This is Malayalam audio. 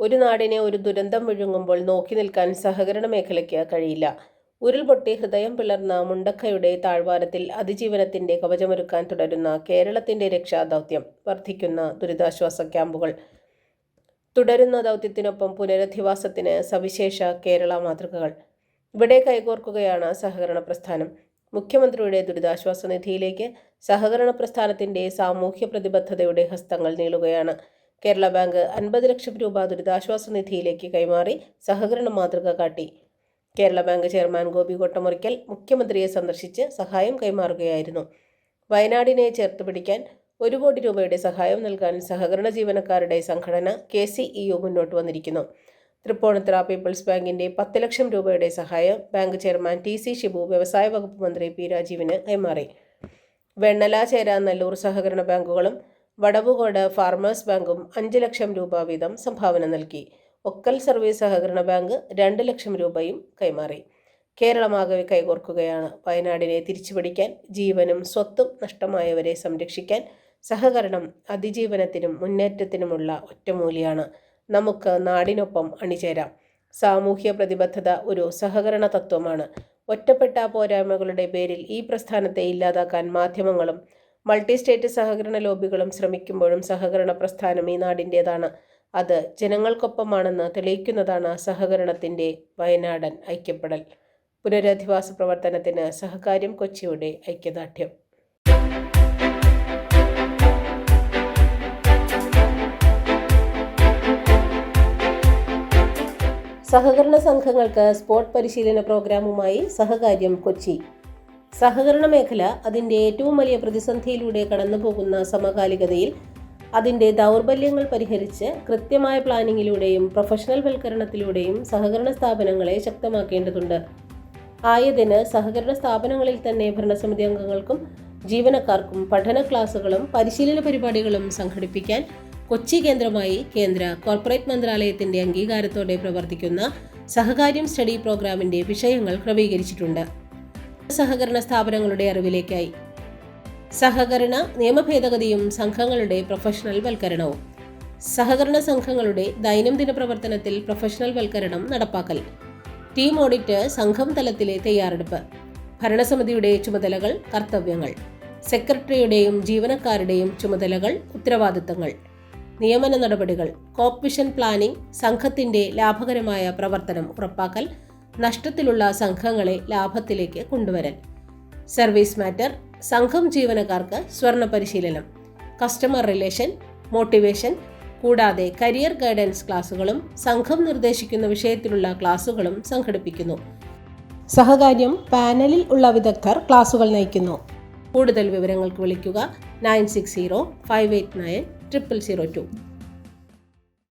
ഒരു നാടിനെ ഒരു ദുരന്തം വിഴുങ്ങുമ്പോൾ നോക്കി നിൽക്കാൻ സഹകരണ മേഖലയ്ക്ക് കഴിയില്ല. ഉരുൾപൊട്ടി ഹൃദയം പിളർന്ന മുണ്ടക്കയുടെ താഴ്വാരത്തിൽ അതിജീവനത്തിന്റെ കവചമൊരുക്കാൻ തുടരുന്ന കേരളത്തിന്റെ രക്ഷാദൗത്യം വർദ്ധിക്കുന്ന ദുരിതാശ്വാസ ക്യാമ്പുകൾ. തുടരുന്ന ദൗത്യത്തിനൊപ്പം പുനരധിവാസത്തിന് സവിശേഷ കേരള മാതൃകകൾ. ഇവിടെ കൈകോർക്കുകയാണ് സഹകരണ പ്രസ്ഥാനം. മുഖ്യമന്ത്രിയുടെ ദുരിതാശ്വാസ നിധിയിലേക്ക് സഹകരണ പ്രസ്ഥാനത്തിന്റെ സാമൂഹ്യ പ്രതിബദ്ധതയുടെ ഹസ്തങ്ങൾ നീളുകയാണ്. കേരള ബാങ്ക് അൻപത് ലക്ഷം രൂപ ദുരിതാശ്വാസ നിധിയിലേക്ക് കൈമാറി സഹകരണ മാതൃക കാട്ടി. കേരള ബാങ്ക് ചെയർമാൻ ഗോപി കൊട്ടമുറിക്കൽ മുഖ്യമന്ത്രിയെ സന്ദർശിച്ച് സഹായം കൈമാറുകയായിരുന്നു. വയനാടിനെ ചേർത്ത് പിടിക്കാൻ ഒരു കോടി രൂപയുടെ സഹായം നൽകാൻ സഹകരണ ജീവനക്കാരുടെ സംഘടന കെ സി ഇ യു മുന്നോട്ട് വന്നിരിക്കുന്നു. തൃപ്പൂണിത്തുറ പീപ്പിൾസ് ബാങ്കിന്റെ പത്ത് ലക്ഷം രൂപയുടെ സഹായം bank chairman T C Shibu വ്യവസായ വകുപ്പ് മന്ത്രി പി രാജീവിന് കൈമാറി. വെണ്ണല ചേരാ നല്ലൂർ സഹകരണ ബാങ്കുകളും വടവുകോട് ഫാർമേഴ്സ് ബാങ്കും അഞ്ച് ലക്ഷം രൂപ വീതം സംഭാവന നൽകി. ഒക്കൽ സർവീസ് സഹകരണ ബാങ്ക് രണ്ട് ലക്ഷം രൂപയും കൈമാറി. കേരളമാകെ കൈകോർക്കുകയാണ്. വയനാടിനെ തിരിച്ചുപിടിക്കാൻ ജീവനും സ്വത്തും നഷ്ടമായവരെ സംരക്ഷിക്കാൻ സഹകരണം അതിജീവനത്തിനും മുന്നേറ്റത്തിനുമുള്ള ഒറ്റമൂലിയാണ്. നമുക്ക് നാടിനൊപ്പം അണിചേരാം. സാമൂഹ്യ പ്രതിബദ്ധത ഒരു സഹകരണ തത്വമാണ്. ഒറ്റപ്പെട്ട പോരായ്മകളുടെ പേരിൽ ഈ പ്രസ്ഥാനത്തെ ഇല്ലാതാക്കാൻ മാധ്യമങ്ങളും മൾട്ടി സ്റ്റേറ്റ് സഹകരണ ലോബികളും ശ്രമിക്കുമ്പോഴും സഹകരണ പ്രസ്ഥാനം ഈ നാടിന്റേതാണ് അത് ജനങ്ങൾക്കൊപ്പമാണെന്ന് തെളിയിക്കുന്നതാണ് സഹകരണത്തിന്റെ വയനാടൻ ഐക്യപ്പെടൽ. പുനരധിവാസ പ്രവർത്തനത്തിന് സഹകാര്യം കൊച്ചിയുടെ ഐക്യദാർഢ്യം. സഹകരണ സംഘങ്ങൾക്ക് സ്പോർട് പരിശീലന പ്രോഗ്രാമുമായി സഹകാര്യം കൊച്ചി. സഹകരണ മേഖല അതിന്റെ ഏറ്റവും വലിയ പ്രതിസന്ധിയിലൂടെ കടന്നുപോകുന്ന സമകാലികതയിൽ അതിന്റെ ദൗർബല്യങ്ങൾ പരിഹരിച്ച് കൃത്യമായ പ്ലാനിങ്ങിലൂടെയും പ്രൊഫഷണൽ വൽക്കരണത്തിലൂടെയും സഹകരണ സ്ഥാപനങ്ങളെ ശക്തമാക്കേണ്ടതുണ്ട്. ആയതിന് സഹകരണ സ്ഥാപനങ്ങളിൽ തന്നെ ഭരണസമിതി അംഗങ്ങൾക്കും ജീവനക്കാർക്കും പഠന ക്ലാസുകളും പരിശീലന പരിപാടികളും സംഘടിപ്പിക്കാൻ കൊച്ചി കേന്ദ്രമായി കേന്ദ്ര കോർപ്പറേറ്റ് മന്ത്രാലയത്തിന്റെ അംഗീകാരത്തോടെ പ്രവർത്തിക്കുന്ന സഹകാര്യം സ്റ്റഡി പ്രോഗ്രാമിന്റെ വിഷയങ്ങൾ ക്രമീകരിച്ചിട്ടുണ്ട്. സഹകരണ സ്ഥാപനങ്ങളുടെ അറിവിലേക്കായി. സഹകരണ നിയമഭേദഗതിയും സംഘങ്ങളുടെ പ്രൊഫഷണൽ വൽക്കരണവും. സഹകരണ സംഘങ്ങളുടെ ദൈനംദിന പ്രവർത്തനത്തിൽ പ്രൊഫഷണൽ വൽക്കരണം നടപ്പാക്കൽ. ടീം ഓഡിറ്റ് സംഘം തലത്തിലെ തയ്യാറെടുപ്പ്. ഭരണസമിതിയുടെ ചുമതലകൾ കർത്തവ്യങ്ങൾ. സെക്രട്ടറിയുടെയും ജീവനക്കാരുടെയും ചുമതലകൾ ഉത്തരവാദിത്തങ്ങൾ. നിയമന നടപടികൾ. കോപ്പിഷൻ പ്ലാനിംഗ് സംഘത്തിന്റെ ലാഭകരമായ പ്രവർത്തനം ഉറപ്പാക്കൽ. നഷ്ടത്തിലുള്ള സംഘങ്ങളെ ലാഭത്തിലേക്ക് കൊണ്ടുവരൽ സർവീസ് മാറ്റർ സംഘം ജീവനക്കാർക്ക് സ്വർണ പരിശീലനം കസ്റ്റമർ റിലേഷൻ മോട്ടിവേഷൻ കൂടാതെ കരിയർ ഗൈഡൻസ് ക്ലാസുകളും സംഘം നിർദ്ദേശിക്കുന്ന വിഷയത്തിലുള്ള ക്ലാസുകളും സംഘടിപ്പിക്കുന്നു. സഹകാര്യം പാനലിൽ ഉള്ള വിദഗ്ധർ ക്ലാസുകൾ നയിക്കുന്നു. കൂടുതൽ വിവരങ്ങൾക്ക് വിളിക്കുക nine six zero five eight nine triple zero two.